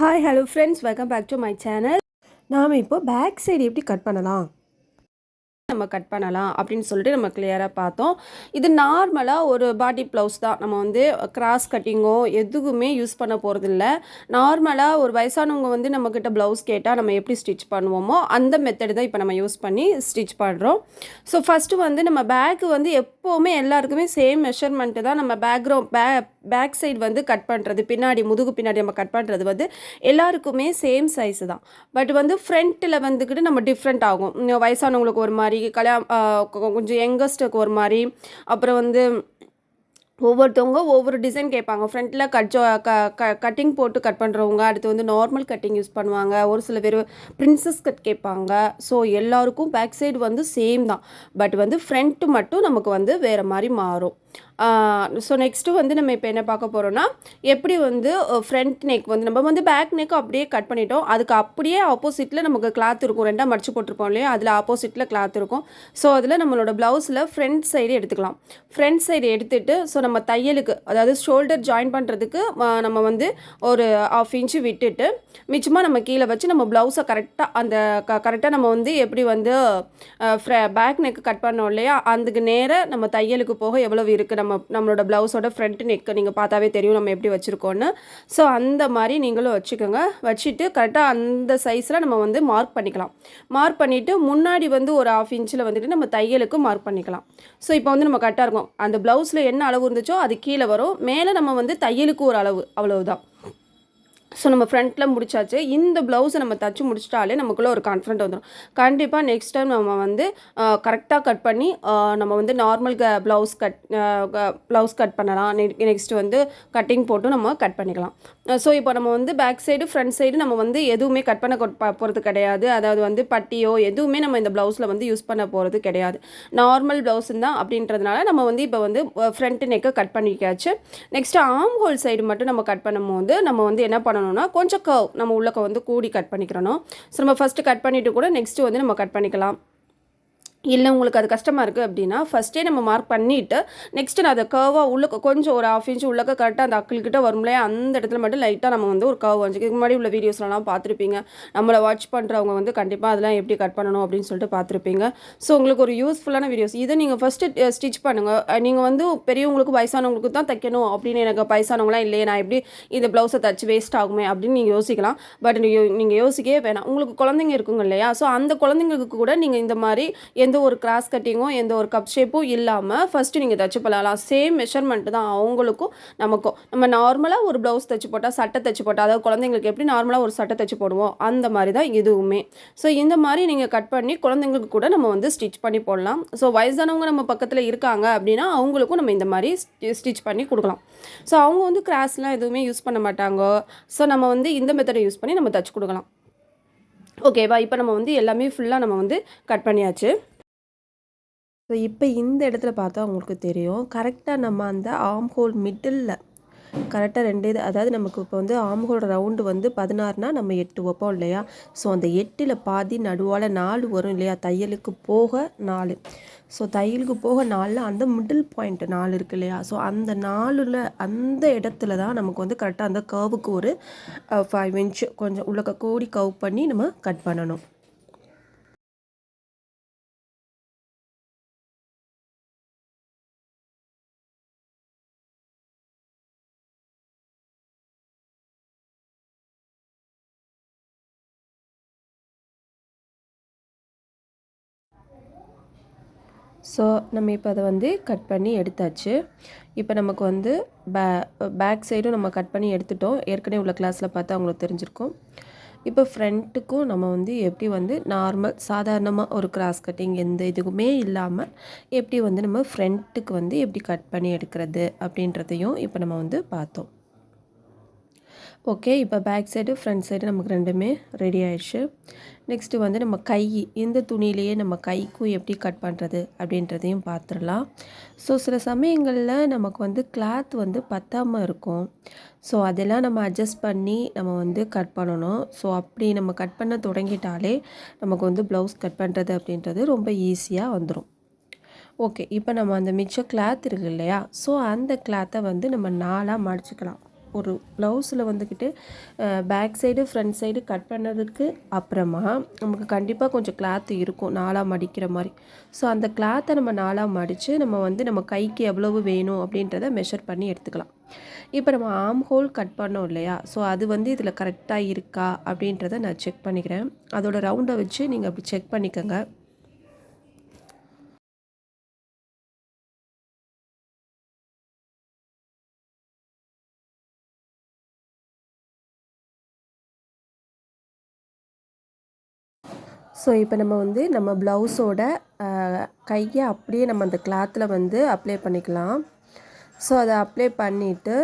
Hi hello friends welcome back to my channel நாம் இப்போ back side எப்படி cut பண்ணலாம்? நம்ம கட் பண்ணலாம் அப்படின்னு சொல்லிட்டு நம்ம கிளியராக பார்த்தோம். இது நார்மலாக ஒரு பாடி ப்ளவுஸ் தான். நம்ம வந்து கிராஸ் கட்டிங்கோ எதுவுமே யூஸ் பண்ண போகிறதில்ல நார்மலாக ஒரு வயசானவங்க வந்து நம்மக்கிட்ட ப்ளவுஸ் கேட்டால் நம்ம எப்படி ஸ்டிச் பண்ணுவோமோ அந்த மெத்தடு தான் இப்போ நம்ம யூஸ் பண்ணி ஸ்டிச் பண்ணுறோம் ஸோ ஃபஸ்ட்டு வந்து நம்ம பேக்கு வந்து எப்போவுமே எல்லாருக்குமே சேம் மெஷர்மெண்ட்டு தான் நம்ம பேக்ரவுண்ட் பே பேக் சைடு வந்து கட் பண்ணுறது பின்னாடி முதுகு பின்னாடி நம்ம கட் பண்ணுறது வந்து எல்லாருக்குமே சேம் சைஸ் தான். பட் வந்து ஃப்ரண்ட்டில் வந்துக்கிட்டு நம்ம டிஃப்ரெண்ட் ஆகும். வயசானவங்களுக்கு ஒரு மாதிரி கல்யாணம் கொஞ்சம் யங்கஸ்ட்டுக்கு ஒரு மாதிரி. அப்புறம் வந்து ஒவ்வொருத்தவங்க ஒவ்வொரு டிசைன் கேட்பாங்க. ஃப்ரண்ட்டில் கட் க க கட்டிங் போட்டு கட் பண்ணுறவங்க அடுத்து வந்து நார்மல் கட்டிங் யூஸ் பண்ணுவாங்க. ஒரு சில பேர் பிரின்சஸ் கட் கேட்பாங்க. ஸோ எல்லாருக்கும் பேக் சைடு வந்து சேம் தான். பட் வந்து ஃப்ரண்ட்டு மட்டும் நமக்கு வந்து வேறு மாதிரி மாறும். ஸோ நெக்ஸ்ட்டு வந்து நம்ம இப்போ என்ன பார்க்க போகிறோன்னா எப்படி வந்து ஃப்ரண்ட் நெக் வந்து நம்ம வந்து பேக் நெக் அப்படியே கட் பண்ணிட்டோம். அதுக்கு அப்படியே ஆப்போசிட்டில் நமக்கு கிளாத் இருக்கும். ரெண்டாக மடிச்சு போட்டிருப்போம் இல்லையா? அதில் ஆப்போசிட்டில் கிளாத் இருக்கும். ஸோ அதில் நம்மளோட ப்ளவுஸில் ஃப்ரண்ட் சைடு எடுத்துக்கலாம். ஃப்ரண்ட் சைடு எடுத்துகிட்டு ஸோ நம்ம தையலுக்கு அதாவது ஷோல்டர் ஜாயின் பண்ணுறதுக்கு நம்ம வந்து ஒரு ஆஃப் இன்ச்சு விட்டுட்டு மிச்சமாக நம்ம கீழே வச்சு நம்ம ப்ளவுஸை கரெக்டாக அந்த க கரெக்டாக நம்ம வந்து எப்படி வந்து பேக் நெக் கட் பண்ணோம் இல்லையா? அதுக்கு நேராக நம்ம தையலுக்கு போக எவ்வளோ இருக்குது நம்ம நம்ம நம்மளோட ப்ளவுஸோட ஃப்ரண்ட் நெக்கு நீங்கள் பார்த்தாவே தெரியும் நம்ம எப்படி வச்சுருக்கோன்னு ஸோ அந்த மாதிரி நீங்களும் வச்சுக்கோங்க. வச்சுட்டு கரெக்டாக அந்த சைஸில் நம்ம வந்து மார்க் பண்ணிக்கலாம். மார்க் பண்ணிவிட்டு முன்னாடி வந்து ஒரு ஆஃப் இன்ச்சில் வந்துட்டு நம்ம தையலுக்கு மார்க் பண்ணிக்கலாம். ஸோ இப்போ வந்து நம்ம கரெக்டாக இருக்கும். அந்த ப்ளவுஸில் என்ன அளவு இருந்துச்சோ அது கீழே வரும். மேலே நம்ம வந்து தையலுக்கு ஒரு அளவு. அவ்வளவுதான். ஸோ நம்ம ஃப்ரண்ட்டில் முடிச்சாச்சு. இந்த ப்ளவுஸை நம்ம தச்சு முடிச்சிட்டாலே நமக்குள்ளே ஒரு கான்ஃபிடென்ட் வந்துடும் கண்டிப்பாக நெக்ஸ்ட் டைம் நம்ம வந்து கரெக்டாக கட் பண்ணி நம்ம வந்து நார்மல் க ப்ளவுஸ் கட் ப்ளவுஸ் கட் பண்ணலாம். நெக்ஸ்ட் வந்து கட்டிங் போட்டு நம்ம கட் பண்ணிக்கலாம். ஸோ இப்போ நம்ம வந்து பேக் சைடு ஃப்ரண்ட் சைடு நம்ம வந்து எதுவுமே கட் பண்ண போகிறது கிடையாது. அதாவது வந்து பட்டியோ எதுவுமே நம்ம இந்த ப்ளவுஸில் வந்து யூஸ் பண்ண போகிறது கிடையாது. நார்மல் ப்ளவுஸ் தான் அப்படின்றதுனால நம்ம வந்து இப்போ வந்து ஃப்ரண்ட் நெக்கை கட் பண்ணிக்காச்சு நெக்ஸ்ட்டு ஆம் ஹோல் சைடு மட்டும் நம்ம கட் பண்ணும்போது நம்ம வந்து என்ன பண்ணணும்? பண்ணணும்னா கொஞ்சம் கவ் நம்ம உள்ளக்க வந்து கூடி கட் பண்ணிக்கிறணும். ஸோ நம்ம ஃபஸ்ட்டு கட் பண்ணிவிட்டு கூட நெக்ஸ்ட்டு வந்து நம்ம கட் பண்ணிக்கலாம். இல்லை உங்களுக்கு அது கஷ்டமாக இருக்குது அப்படின்னா ஃபஸ்ட்டே நம்ம மார்க் பண்ணிவிட்டு நெக்ஸ்ட்டு நான் அதை கர்வாக உள்ள கொஞ்சம் ஒரு ஆஃப் இன்ச் உள்ளக்க கரெக்டாக அந்த அக்கிள்கிட்ட வரும்லையே அந்த இடத்துல மட்டும் லைட்டாக நம்ம வந்து ஒரு கர்வ் வந்துச்சு இதுக்கு முன்னாடி உள்ள வீடியோஸ்லாம் பார்த்துருப்பீங்க. நம்மளை வாட்ச் பண்ணுறவங்க வந்து கண்டிப்பாக அதெல்லாம் எப்படி கட் பண்ணணும் அப்படின்னு சொல்லிட்டு பார்த்துருப்பீங்க. ஸோ உங்களுக்கு ஒரு யூஸ்ஃபுல்லான வீடியோஸ் இதை நீங்கள் ஃபஸ்ட்டு ஸ்டிச் பண்ணுங்கள் நீங்கள் வந்து பெரியவங்களுக்கு வயசானவங்களுக்கு தான் தைக்கணும் அப்படின்னு எனக்கு வயசானவங்களாம் இல்லையே நான் எப்படி இந்த ப்ளவுஸை தச்சு வேஸ்ட் ஆகுமே அப்படின்னு நீங்கள் யோசிக்கலாம். பட் நீங்கள் நீங்கள் யோசிக்கவே வேணாம். உங்களுக்கு குழந்தைங்க இருக்குங்க இல்லையா? ஸோ அந்த குழந்தைங்களுக்கு கூட நீங்கள் இந்த மாதிரி எந்த ஒரு கிராஸ் கட்டிங்கும் எந்த ஒரு கப் ஷேப்பும் இல்லாமல் ஃபஸ்ட்டு நீங்கள் தைச்சு போடலாம் சேம் மெஷர்மெண்ட்டு தான் அவங்களுக்கும் நமக்கும். நம்ம நார்மலாக ஒரு ப்ளவுஸ் தைச்சு போட்டால் சட்டை தைச்சு போட்டால் அதாவது குழந்தைங்களுக்கு எப்படி நார்மலாக ஒரு சட்டை தைச்சு போடுவோம் அந்த மாதிரி தான் இதுவுமே. ஸோ இந்த மாதிரி நீங்கள் கட் பண்ணி குழந்தைங்களுக்கு கூட நம்ம வந்து ஸ்டிச் பண்ணி போடலாம். ஸோ வயசானவங்க நம்ம பக்கத்தில் இருக்காங்க அப்படின்னா அவங்களுக்கும் நம்ம இந்த மாதிரி ஸ்டிச் பண்ணி கொடுக்கலாம். ஸோ அவங்க வந்து கிராஸ்லாம் எதுவுமே யூஸ் பண்ண மாட்டாங்க. ஸோ நம்ம வந்து இந்த மெத்தடை யூஸ் பண்ணி நம்ம தச்சு கொடுக்கலாம். ஓகேவா இப்போ நம்ம வந்து எல்லாமே ஃபுல்லாக நம்ம வந்து கட் பண்ணியாச்சு. ஸோ இப்போ இந்த இடத்துல பார்த்தா உங்களுக்கு தெரியும். கரெக்டாக நம்ம அந்த ஆம் ஹோல் மிடில் கரெக்டாக ரெண்டு இது அதாவது நமக்கு இப்போ வந்து ஆம் ஹோல் ரவுண்டு வந்து பதினாறுனா நம்ம எட்டு வைப்போம் இல்லையா? ஸோ அந்த எட்டில் பாதி நடுவால் நாலு வரும் இல்லையா? தையலுக்கு போக நாலு. ஸோ தையலுக்கு போக நாலில் அந்த மிடில் பாயிண்ட் நாலு இருக்கு இல்லையா? ஸோ அந்த நாலில் அந்த இடத்துல தான் நமக்கு வந்து கரெக்டாக அந்த கர்வுக்கு ஒரு ஃபைவ் இன்ச்சு கொஞ்சம் உள்ள கோடி கவ் பண்ணி நம்ம கட் பண்ணணும். ஸோ நம்ம இப்போ அதை வந்து கட் பண்ணி எடுத்தாச்சு. இப்போ நமக்கு வந்து பே பேக் சைடும் நம்ம கட் பண்ணி எடுத்துட்டோம். ஏற்கனவே உள்ள கிளாஸில் பார்த்தா அவங்களுக்கு தெரிஞ்சிருக்கும். இப்போ ஃப்ரண்ட்டுக்கும் நம்ம வந்து எப்படி வந்து நார்மல் சாதாரணமாக ஒரு கிராஸ் கட்டிங் எந்த இதுக்குமே இல்லாமல் எப்படி வந்து நம்ம ஃப்ரண்ட்டுக்கு வந்து எப்படி கட் பண்ணி எடுக்கிறது அப்படின்றதையும் இப்போ நம்ம வந்து பார்த்தோம். ஓகே இப்போ பேக் சைடு ஃப்ரண்ட் சைடு நமக்கு ரெண்டுமே ரெடி ஆயிடுச்சு. நெக்ஸ்ட்டு வந்து நம்ம கை இந்த துணியிலேயே நம்ம கைக்கும் எப்படி கட் பண்ணுறது அப்படின்றதையும் பார்த்துடலாம் ஸோ சில சமயங்களில் நமக்கு வந்து கிளாத் வந்து பத்தாமல் இருக்கும். ஸோ அதெல்லாம் நம்ம அட்ஜஸ்ட் பண்ணி நம்ம வந்து கட் பண்ணணும். ஸோ அப்படி நம்ம கட் பண்ண தொடங்கிட்டாலே நமக்கு வந்து ப்ளவுஸ் கட் பண்ணுறது அப்படின்றது ரொம்ப ஈஸியாக வந்துடும் ஓகே இப்போ நம்ம அந்த மிச்சம் கிளாத் இருக்குது இல்லையா? ஸோ அந்த கிளாத்தை வந்து நம்ம நாளாக மடிச்சுக்கலாம். ஒரு ப்ளவுஸில் வந்துக்கிட்டு back side front side cut பண்ணதுக்கு அப்புறமா நமக்கு கண்டிப்பாக கொஞ்சம் கிளாத் இருக்கும் நாளாக மடிக்கிற மாதிரி. ஸோ அந்த கிளாத்தை நம்ம நாளாக மடித்து நம்ம வந்து நம்ம கைக்கு எவ்வளவு வேணும் அப்படின்றத மெஷர் பண்ணி எடுத்துக்கலாம். இப்போ நம்ம ஆம் ஹோல் கட் பண்ணோம் இல்லையா? ஸோ அது வந்து இதில் கரெக்டாக இருக்கா அப்படின்றத நான் செக் பண்ணிக்கிறேன். அதோடய ரவுண்டை வச்சு நீங்கள் அப்படி செக் பண்ணிக்கோங்க. ஸோ இப்போ நம்ம வந்து நம்ம ப்ளவுஸோட கையை அப்படியே நம்ம அந்த கிளாத்தில் வந்து அப்ளை பண்ணிக்கலாம். ஸோ அதை அப்ளை பண்ணிவிட்டு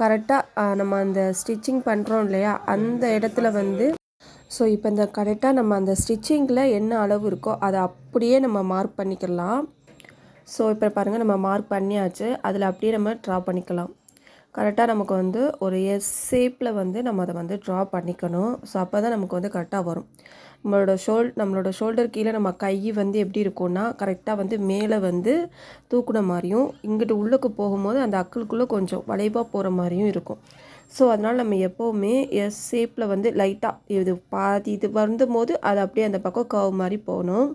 கரெக்டாக நம்ம அந்த ஸ்டிச்சிங் பண்ணுறோம் இல்லையா? அந்த இடத்துல வந்து ஸோ இப்போ இந்த கரெக்டாக நம்ம அந்த ஸ்டிச்சிங்கில் என்ன அளவு இருக்கோ அதை அப்படியே நம்ம மார்க் பண்ணிக்கலாம். ஸோ இப்போ பாருங்கள் நம்ம மார்க் பண்ணியாச்சு. அதில் அப்படியே நம்ம ட்ரா பண்ணிக்கலாம். கரெக்டாக நமக்கு வந்து ஒரு எஸ் ஷேப்பில் வந்து நம்ம அதை வந்து ட்ரா பண்ணிக்கணும். ஸோ அப்போ தான் நமக்கு வந்து கரெக்டாக வரும். நம்மளோட ஷோல் நம்மளோட ஷோல்டர் கீழே நம்ம கை வந்து எப்படி இருக்கும்னா கரெக்டாக வந்து மேலே வந்து தூக்குன மாதிரியும் இங்கிட்டு உள்ளுக்கு போகும்போது அந்த அக்களுக்குள்ளே கொஞ்சம் வளைவாக போகிற மாதிரியும் இருக்கும். ஸோ அதனால் நம்ம எப்போவுமே எஸ் ஷேப்பில் வந்து லைட்டாக இது பாதி இது வரும்போது அது அப்படியே அந்த பக்கம் கவ் மாதிரி போகணும்.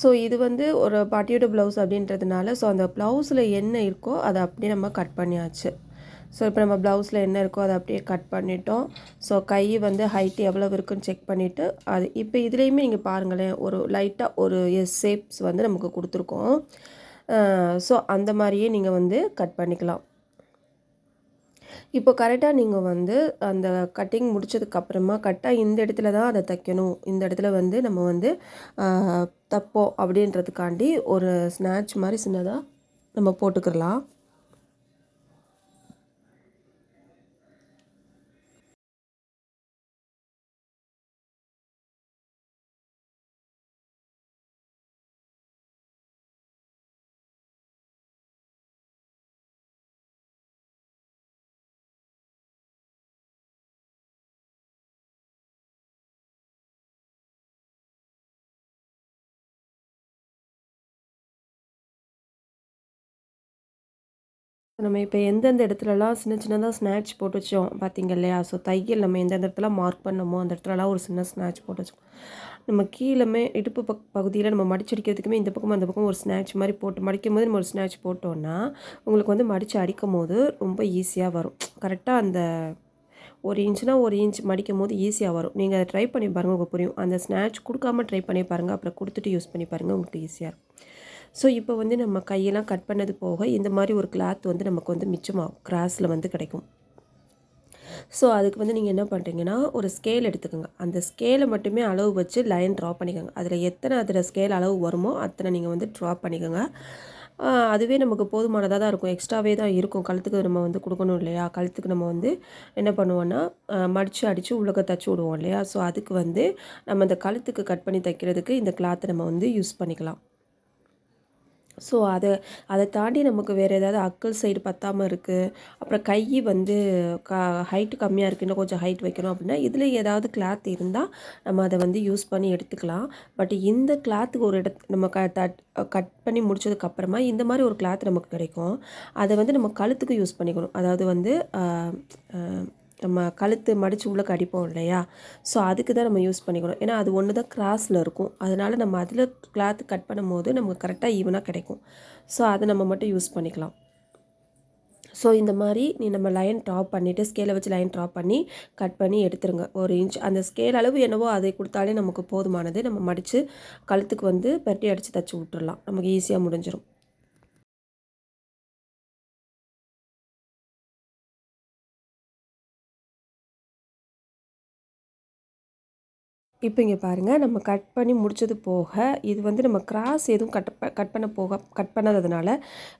ஸோ இது வந்து ஒரு பாட்டியோட ப்ளவுஸ் அப்படின்றதுனால ஸோ அந்த ப்ளவுஸில் என்ன இருக்கோ அதை அப்படியே நம்ம கட் பண்ணியாச்சு. ஸோ இப்போ நம்ம ப்ளவுஸில் என்ன இருக்கோ அதை அப்படியே கட் பண்ணிட்டோம். ஸோ கை வந்து ஹைட் எவ்வளோ இருக்குன்னு செக் பண்ணிவிட்டு அது இப்போ இதுலேயுமே நீங்கள் பாருங்களேன் ஒரு லைட்டாக ஒரு எஸ் ஷேப்ஸ் வந்து நமக்கு கொடுத்துருக்கோம். ஸோ அந்த மாதிரியே நீங்கள் வந்து கட் பண்ணிக்கலாம். இப்போ கரெக்டாக நீங்கள் வந்து அந்த கட்டிங் முடிச்சதுக்கப்புறமா கரெக்டாக இந்த இடத்துல தான் அதை தைக்கணும். இந்த இடத்துல வந்து நம்ம வந்து தப்போம் அப்படின்றதுக்காண்டி ஒரு ஸ்நாட்ச் மாதிரி சின்னதாக நம்ம போட்டுக்கிறலாம். நம்ம இப்போ எந்தெந்த இடத்துலலாம் சின்ன சின்னதாக ஸ்நாக்ஸ் போட்டு வச்சோம் பார்த்தீங்க இல்லையா? ஸோ தையல் நம்ம எந்தெந்த இடத்துல மார்க் பண்ணமோ அந்த இடத்துலலாம் ஒரு சின்ன ஸ்நாக்ஸ் போட்டு வச்சோம். நம்ம கீழே இடுப்பு பக் பகுதியில் நம்ம மடிச்சடிக்கிறதுக்குமே இந்த பக்கம் அந்த பக்கம் ஒரு ஸ்நாக்ஸ் மாதிரி போட்டு மடிக்கும் போது நம்ம ஒரு ஸ்நாக்ஸ் போட்டோன்னா உங்களுக்கு வந்து மடித்து அடிக்கும் போது ரொம்ப ஈஸியாக வரும். கரெக்டாக அந்த ஒரு இன்ச்னால் ஒரு இன்ச் மடிக்கும் போது ஈஸியாக வரும். நீங்கள் அதை ட்ரை பண்ணி பாருங்கள் உங்களுக்கு புரியும். அந்த ஸ்நாட்ச் கொடுக்காம ட்ரை பண்ணி பாருங்கள் அப்புறம் கொடுத்துட்டு யூஸ் பண்ணி பாருங்கள் உங்களுக்கு ஈஸியாக இருக்கும். ஸோ இப்போ வந்து நம்ம கையெல்லாம் கட் பண்ணது போக இந்த மாதிரி ஒரு கிளாத் வந்து நமக்கு வந்து மிச்சமாகும். கிராஸில் வந்து கிடைக்கும். ஸோ அதுக்கு வந்து நீங்கள் என்ன பண்ணுறீங்கன்னா ஒரு ஸ்கேல் எடுத்துக்கோங்க. அந்த ஸ்கேலை மட்டுமே அளவு வச்சு லைன் ட்ரா பண்ணிக்கோங்க. அதில் எத்தனை அதில் ஸ்கேல் அளவு வருமோ அத்தனை நீங்கள் வந்து ட்ரா பண்ணிக்கோங்க. அதுவே நமக்கு போதுமானதாக தான் இருக்கும். எக்ஸ்ட்ராவே தான் இருக்கும். கழுத்துக்கு நம்ம வந்து கொடுக்கணும் இல்லையா? கழுத்துக்கு நம்ம வந்து என்ன பண்ணுவோன்னா மடித்து அடித்து உள்ளக தச்சு விடுவோம் இல்லையா? ஸோ அதுக்கு வந்து நம்ம இந்த கழுத்துக்கு கட் பண்ணி தைக்கிறதுக்கு இந்த கிளாத்தை நம்ம வந்து யூஸ் பண்ணிக்கலாம். ஸோ அதை அதை தாண்டி நமக்கு வேறு ஏதாவது அக்கல் சைடு பத்தாமல் இருக்குது அப்புறம் கை வந்து க ஹைட்டு கம்மியாக இருக்குது இன்னும் கொஞ்சம் ஹைட் வைக்கணும் அப்படின்னா இதில் ஏதாவது கிளாத் இருந்தால் நம்ம அதை வந்து யூஸ் பண்ணி எடுத்துக்கலாம். பட் இந்த கிளாத்துக்கு ஒரு இடத்து நம்ம க தட் கட் பண்ணி முடிச்சதுக்கப்புறமா இந்த மாதிரி ஒரு கிளாத் நமக்கு கிடைக்கும். அதை வந்து நம்ம கழுத்துக்கு யூஸ் பண்ணிக்கணும். அதாவது வந்து நம்ம கழுத்து மடித்து உள்ளே கடிப்போம் இல்லையா? ஸோ அதுக்கு தான் நம்ம யூஸ் பண்ணிக்கணும். ஏன்னா அது ஒன்று தான் கிராஸில் இருக்கும். அதனால் நம்ம அதில் கிளாத் கட் பண்ணும் போது நமக்கு கரெக்டாக ஈவனாக கிடைக்கும். ஸோ அதை நம்ம மட்டும் யூஸ் பண்ணிக்கலாம். ஸோ இந்த மாதிரி நீ நம்ம லைன் ட்ராப் பண்ணிவிட்டு ஸ்கேலை வச்சு லைன் ட்ராப் பண்ணி கட் பண்ணி எடுத்துருங்க. ஒரு இன்ச் அந்த ஸ்கேல் அளவு என்னவோ அதை கொடுத்தாலே நமக்கு போதுமானது. நம்ம மடித்து கழுத்துக்கு வந்து பட்டி அடித்து தச்சு விட்டுடலாம் நமக்கு ஈஸியாக முடிஞ்சிடும் இப்போ இங்கே பாருங்கள் நம்ம கட் பண்ணி முடித்தது போக இது வந்து நம்ம கிராஸ் எதுவும் கட் கட் பண்ண போக கட் பண்ணாததுனால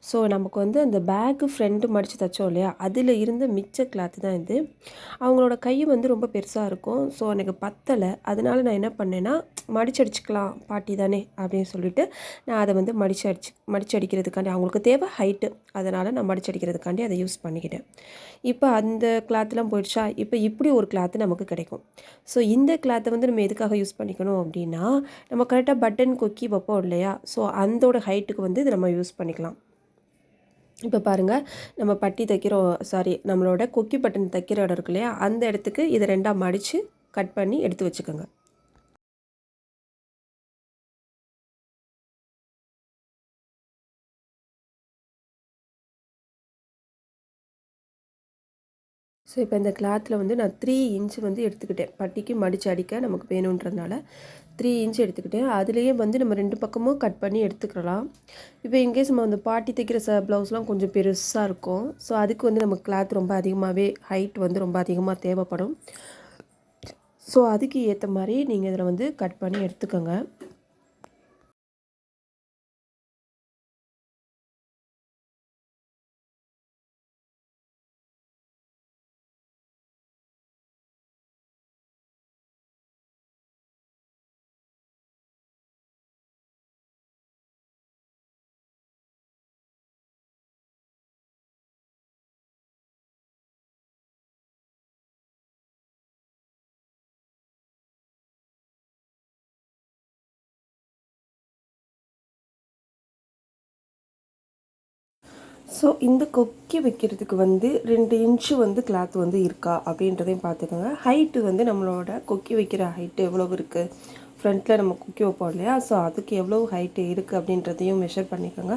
ஸோ நமக்கு வந்து அந்த பேக்கு ஃப்ரெண்டு மடித்து தைச்சோம் இல்லையா? அதில் இருந்த மிச்ச கிளாத்து தான் இது. அவங்களோட கை வந்து ரொம்ப பெருசாக இருக்கும் ஸோ எனக்கு பத்தலை. அதனால் நான் என்ன பண்ணேன்னா மடிச்சு அடிச்சுக்கலாம் பாட்டி தானே அப்படின்னு சொல்லிட்டு நான் அதை வந்து மடிச்சு அடிச்சு மடிச்சு அடிக்கிறதுக்காண்டி அவங்களுக்கு தேவை ஹைட்டு அதனால் நான் மடிச்சு அடிக்கிறதுக்காண்டி அதை யூஸ் பண்ணிக்கிட்டேன். இப்போ அந்த கிளாத்லாம் போயிடுச்சா? இப்போ இப்படி ஒரு கிளாத்து நமக்கு கிடைக்கும். ஸோ இந்த கிளாத்தை வந்து நம்ம எதுக்காக யூஸ் பண்ணிக்கணும் அப்படின்னா நம்ம கரெக்டாக பட்டன் கொக்கி வைப்போம் இல்லையா? ஸோ அந்தோட ஹைட்டுக்கு வந்து இதை நம்ம யூஸ் பண்ணிக்கலாம். இப்போ பாருங்கள் நம்ம பட்டி தைக்கிறோம் சாரி நம்மளோட கொக்கி பட்டன் தைக்கிற இடம் இருக்கு இல்லையா? அந்த இடத்துக்கு இதை ரெண்டாக மடித்து கட் பண்ணி எடுத்து வச்சுக்கோங்க. ஸோ இப்போ இந்த கிளாத்தில் வந்து நான் த்ரீ இன்ச் வந்து எடுத்துக்கிட்டேன். பட்டிக்கு மடித்து அடிக்க நமக்கு வேணுன்றதுனால த்ரீ இன்ச் எடுத்துக்கிட்டேன். அதுலேயே வந்து நம்ம ரெண்டு பக்கமும் கட் பண்ணி எடுத்துக்கலாம் இப்போ இன்கேஸ் நம்ம அந்த பாட்டி தைக்கிற ச ப்ளவுஸ்லாம் கொஞ்சம் பெருசாக இருக்கும். ஸோ அதுக்கு வந்து நம்ம கிளாத் ரொம்ப அதிகமாகவே ஹைட் வந்து ரொம்ப அதிகமாக தேவைப்படும். ஸோ அதுக்கு ஏற்ற மாதிரி நீங்கள் இதில் வந்து கட் பண்ணி எடுத்துக்கோங்க. ஸோ இந்த கொக்கி வைக்கிறதுக்கு வந்து ரெண்டு இன்ச்சு வந்து கிளாத் வந்து இருக்கா அப்படின்றதையும் பார்த்துக்கோங்க. ஹைட்டு வந்து நம்மளோட கொக்கி வைக்கிற ஹைட்டு எவ்வளோ இருக்குது ஃப்ரண்ட்டில் நம்ம கொக்கி வைப்போம் இல்லையா? ஸோ அதுக்கு எவ்வளோ ஹைட்டு இருக்குது அப்படின்றதையும் மெஷர் பண்ணிக்கோங்க.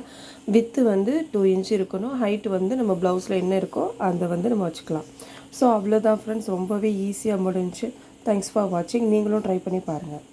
வித்து வந்து டூ இன்ச் இருக்கணும். ஹைட்டு வந்து நம்ம ப்ளவுஸில் என்ன இருக்கோ அதை வந்து நம்ம வச்சுக்கலாம். ஸோ அவ்வளோதான் ஃப்ரெண்ட்ஸ் ரொம்பவே ஈஸியாக முடிஞ்சு. தேங்க்ஸ் ஃபார் வாட்சிங் நீங்களும் ட்ரை பண்ணி பாருங்கள்